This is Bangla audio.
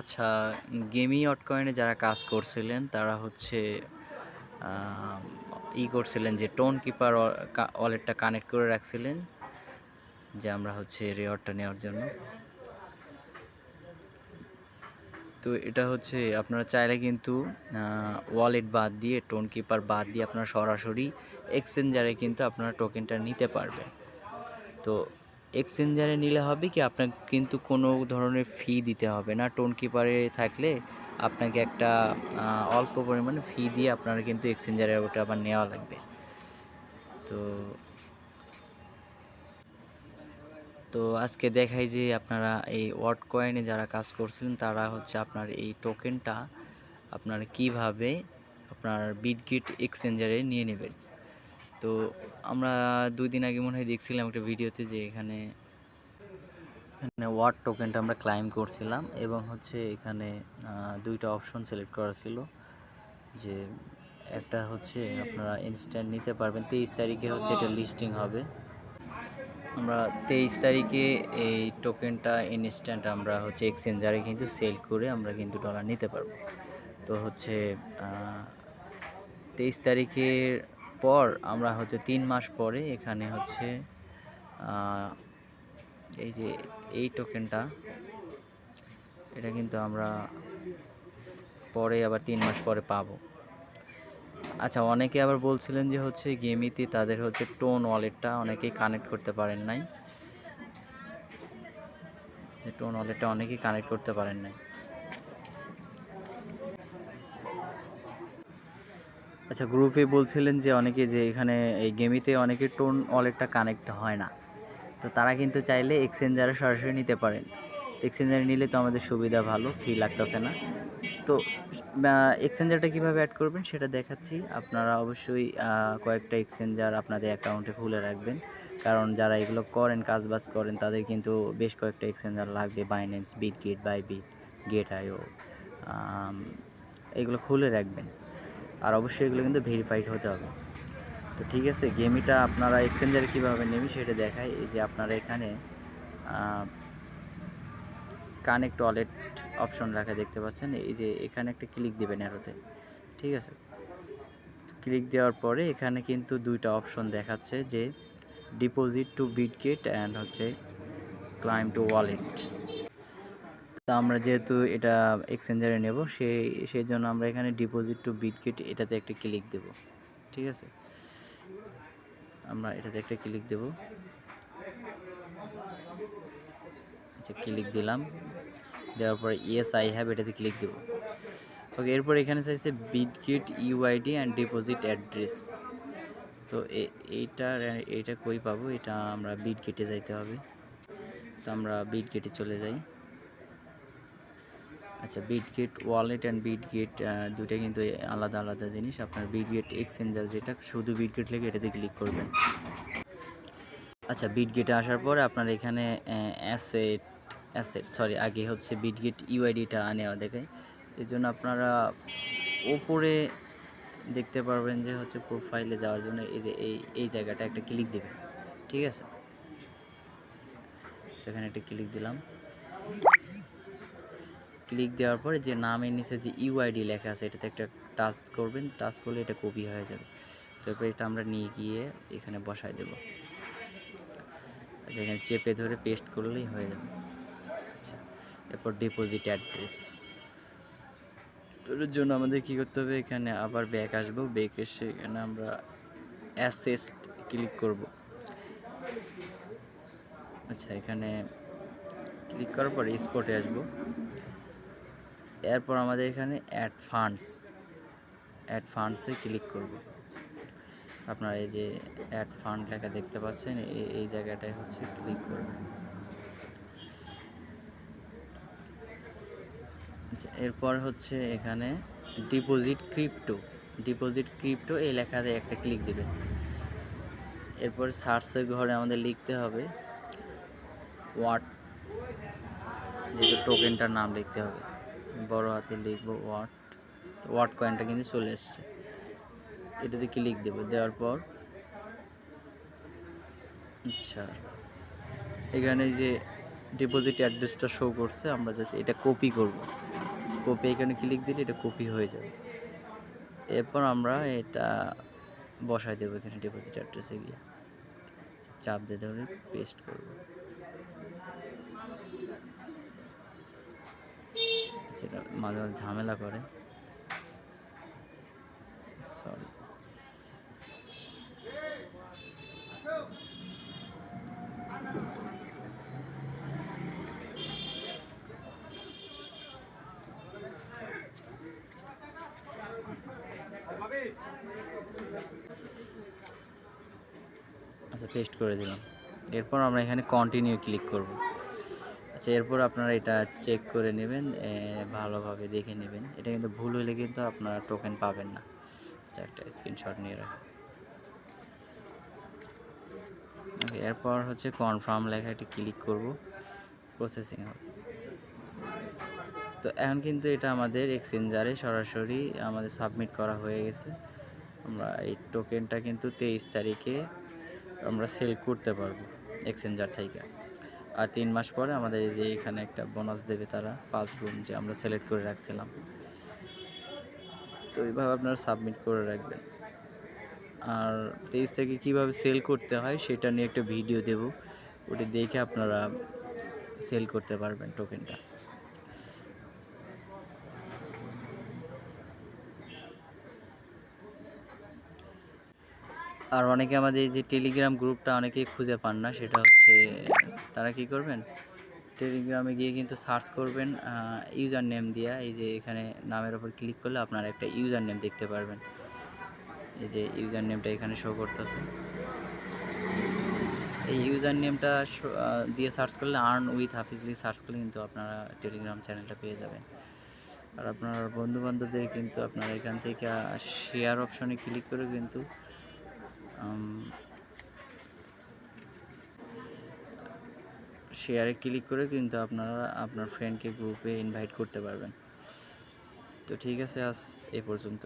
আচ্ছা গেমি অটকয়েনে যারা কাজ করছিলেন, তারা হচ্ছে ই করছিলেন যে টোন কিপার ওয়ালেটটা কানেক্ট করে রাখছিলেন, যে আমরা হচ্ছে রেওয়ার্ডটা নেওয়ার জন্য। তো এটা হচ্ছে, আপনারা চাইলে কিন্তু ওয়ালেট বাদ দিয়ে টোন কিপার বাদ দিয়ে আপনারা সরাসরি এক্সচেঞ্জারে কিন্তু আপনারা টোকেনটা নিতে পারবেন। তো এক্সচেঞ্জারে নিলে হবে কি? আপনাকে কিন্তু কোনো ধরনের ফি দিতে হবে না। টোন কিপারে থাকলে আপনাকে একটা অল্প পরিমাণে ফি দিয়ে আপনারা কিন্তু এক্সচেঞ্জারে ওটা আবার নেওয়া লাগবে। তো তো আজকে দেখাই যে আপনারা এই ওয়ার্ড কয়েনে যারা কাজ করছিলেন, তারা হচ্ছে আপনার এই টোকেনটা আপনার কীভাবে আপনার বিটগিট এক্সচেঞ্জারে নিয়ে নেবেন। তো আমরা দুই দিন আগে মনে হয় দেখছিলাম একটা ভিডিওতে যে এখানে এখানে ওয়ার্ড টোকেনটা আমরা ক্লাইম করছিলাম এবং হচ্ছে এখানে দুইটা অপশন সিলেক্ট করা ছিল যে একটা হচ্ছে আপনারা ইনস্ট্যান্ট নিতে পারবেন। তেইশ তারিখে হচ্ছে এটা লিস্টিং হবে। আমরা তেইশ তারিখে এই টোকেনটা ইনস্ট্যান্ট আমরা হচ্ছে এক্সচেঞ্জারে কিন্তু সেল করে আমরা কিন্তু ডলার নিতে পারব। তো হচ্ছে তেইশ তারিখের পর আমরা হচ্ছে তিন মাস পরে এখানে হচ্ছে এই যে এই টোকেনটা এটা কিন্তু আমরা পরে আবার তিন মাস পরে পাবো। আচ্ছা অনেকে আবার বলছিলেন যে হচ্ছে গেমিতে তাদের হচ্ছে টোন ওয়ালেটটা অনেকেই কানেক্ট করতে পারেন নাই। টোন ওয়ালেটটা অনেকেই কানেক্ট করতে পারেন নাই। আচ্ছা গ্রুপে বলছিলেন যে অনেকে যে এখানে এই গেমিতে অনেকে টোন ওয়ালেটটা কানেক্ট হয় না। তো তারা কিন্তু চাইলে এক্সচেঞ্জারে সরাসরি নিতে পারেন। এক্সচেঞ্জারে নিলে তো আমাদের সুবিধা ভালো ফি লাগতেছে না। তো এক্সচেঞ্জারটা কীভাবে অ্যাড করবেন সেটা দেখাচ্ছি। আপনারা অবশ্যই কয়েকটা এক্সচেঞ্জার আপনাদের অ্যাকাউন্টে খুলে রাখবেন। কারণ যারা এগুলো করেন, কাজবাজ করেন, তাদের কিন্তু বেশ কয়েকটা এক্সচেঞ্জার লাগবে। Binance Bitget Bybit Gate IO এগুলো খুলে রাখবেন। আর অবশ্যই এগুলো কিন্তু ভেরিফাইড হতে হবে। তো ঠিক আছে, গেমিটা আপনারা এক্সচেঞ্জারে কীভাবে নেবেন সেটা দেখায় এই যে আপনারা এখানে কানেক্ট ওয়ালেট অপশন রাখা দেখতে পাচ্ছেন। এই যে এখানে একটা ক্লিক দেবেন অ্যারোতে ঠিক আছে? ক্লিক দেওয়ার পরে এখানে কিন্তু দুইটা অপশন দেখাচ্ছে যে ডিপোজিট টু বিটগেট অ্যান্ড হচ্ছে ক্লাইম টু ওয়ালেট তো আমরা যেহেতু এটা এক্সচেঞ্জারে নেব সেই সেই জন্য আমরা এখানে ডিপোজিট টু বিটগেট এটাতে একটা ক্লিক দেব, ঠিক আছে? আমরা এটাতে একটা ক্লিক দেব। আচ্ছা ক্লিক দিলাম। দেওয়ার পরে ইয়েস আই হ্যাভ এটাতে ক্লিক দেব। ওকে এরপর এখানে চাইছে Bitget UID and deposit address তো এইটা এইটা কই পাবো? এটা আমরা বিট গেটে যাইতে হবে। তো আমরা বিট গেটে চলে যাই। আচ্ছা বিটগেট ওয়ালেট অ্যান্ড বিটগেট দুইটা কিন্তু আলাদা আলাদা জিনিস। আপনার বিটগেট এক্সচেঞ্জার যেটা, শুধু বিটগেট লেগে এটাতে ক্লিক করবেন। আচ্ছা বিটগেটে আসার পর আপনার এখানে অ্যাসেট অ্যাসেট সরি আগে হচ্ছে বিটগেট ইউআইডিটা নেওয়া দেখায় এই জন্য আপনারা ওপরে দেখতে পারবেন যে হচ্ছে প্রোফাইলে যাওয়ার জন্য এই যে, এই এই জায়গাটা একটা ক্লিক দেবেন। ঠিক আছে? এখানে একটা ক্লিক দিলাম। ক্লিক দেওয়ার পরে যে নামের নিচে যে ইউআইডি লেখা আছে, এটাতে একটা টাচ করবেন টাচ করলে এটা কপি হয়ে যাবে। তারপর এটা আমরা নিয়ে গিয়ে এখানে বসাই দেব। আচ্ছা এখানে চেপে ধরে পেস্ট করলেই হয়ে যাবে। আচ্ছা এরপর ডিপোজিট অ্যাড্রেস ওটার জন্য আমাদের কী করতে হবে? এখানে আবার ব্যাক আসব। ব্যাক এসে এখানে আমরা অ্যাসেস্ট ক্লিক করব। আচ্ছা এখানে ক্লিক করার পর স্পটে আসব। এরপর আমাদের এখানে অ্যাড ফান্ডস অ্যাড ফান্ডসে ক্লিক করব। আপনারা এই যে অ্যাড ফান্ড লেখা দেখতে পাচ্ছেন এই জায়গাটায় হচ্ছে ক্লিক করবেন। আচ্ছা এরপর হচ্ছে এখানে ডিপোজিট ক্রিপ্টো ডিপোজিট ক্রিপ্টো এই লেখাতে একটা ক্লিক দেবেন। এরপর সার্চের ঘরে আমাদের লিখতে হবে ওয়াট যেটা টোকেনটার নাম লিখতে হবে। বড় হাতে লিখব ওয়াট ওয়াট কয়েনটা কিন্তু চলে এসছে। এটাতে ক্লিক দেবো। দেওয়ার পর আচ্ছা এখানে যে ডিপোজিট অ্যাড্রেসটা শো করছে, আমরা জাস্ট এটা কপি করব। কপি এখানে ক্লিক দিলে এটা কপি হয়ে যাবে। এরপর আমরা এটা বসাই দেবো এখানে ডিপোজিট অ্যাড্রেসে গিয়ে। চাপ দিয়ে ধরে পেস্ট করব। সেটা মাঝে মাঝে ঝামেলা করে। সরি আচ্ছা পেস্ট করে দিলাম। এরপর আমরা এখানে কন্টিনিউ ক্লিক করব। আচ্ছা এরপর আপনারা এটা চেক করে নেবেন ভালোভাবে দেখে নেবেন। এটা কিন্তু ভুল হলে কিন্তু আপনারা টোকেন পাবেন না। আচ্ছা একটা স্ক্রিনশট নিয়ে রাখুন এরপর হচ্ছে কনফার্ম লেখা একটি ক্লিক করব। প্রসেসিং হবে। তো এখন কিন্তু এটা আমাদের এক্সচেঞ্জারে সরাসরি আমাদের সাবমিট করা হয়ে গেছে। আমরা এই টোকেনটা কিন্তু তেইশ তারিখে আমরা সেল করতে পারব এক্সচেঞ্জার থেকে। আর তিন মাস পরে আমাদের যে এখানে একটা বোনাস দেবে তারা, পাঁচ গুণ যে আমরা সিলেক্ট করে রাখছিলাম। তো এইভাবে আপনারা সাবমিট করে রাখবেন। আর তেইশ থেকে কীভাবে সেল করতে হয় সেটা নিয়ে একটা ভিডিও দেব। ওটা দেখে আপনারা সেল করতে পারবেন টোকেনটা আর অনেকে আমাদের যে টেলিগ্রাম গ্রুপটা অনেকেই খুঁজে পান না, সেটা হচ্ছে, তারা কি করবেন? টেলিগ্রামে গিয়ে কিন্তু সার্চ করবেন ইউজার নেম দিয়া, এই যে এখানে নামের ওপর ক্লিক করলে আপনারা একটা ইউজার নেম দেখতে পারবেন। এই যে ইউজার নেমটা এখানে শো করতেছে। এই ইউজার নেমটা দিয়ে সার্চ করলে আর্ন উইথ হাফিজলি সার্চ করলে কিন্তু আপনারা টেলিগ্রাম চ্যানেলটা পেয়ে যাবেন। আর আপনার বন্ধু বান্ধবদের কিন্তু আপনারা এখান থেকে শেয়ার অপশনে ক্লিক করে কিন্তু শেয়ারে ক্লিক করে কিন্তু আপনারা আপনার ফ্রেন্ডকে গ্রুপে ইনভাইট করতে পারবেন। তো ঠিক আছে, আজ এ পর্যন্ত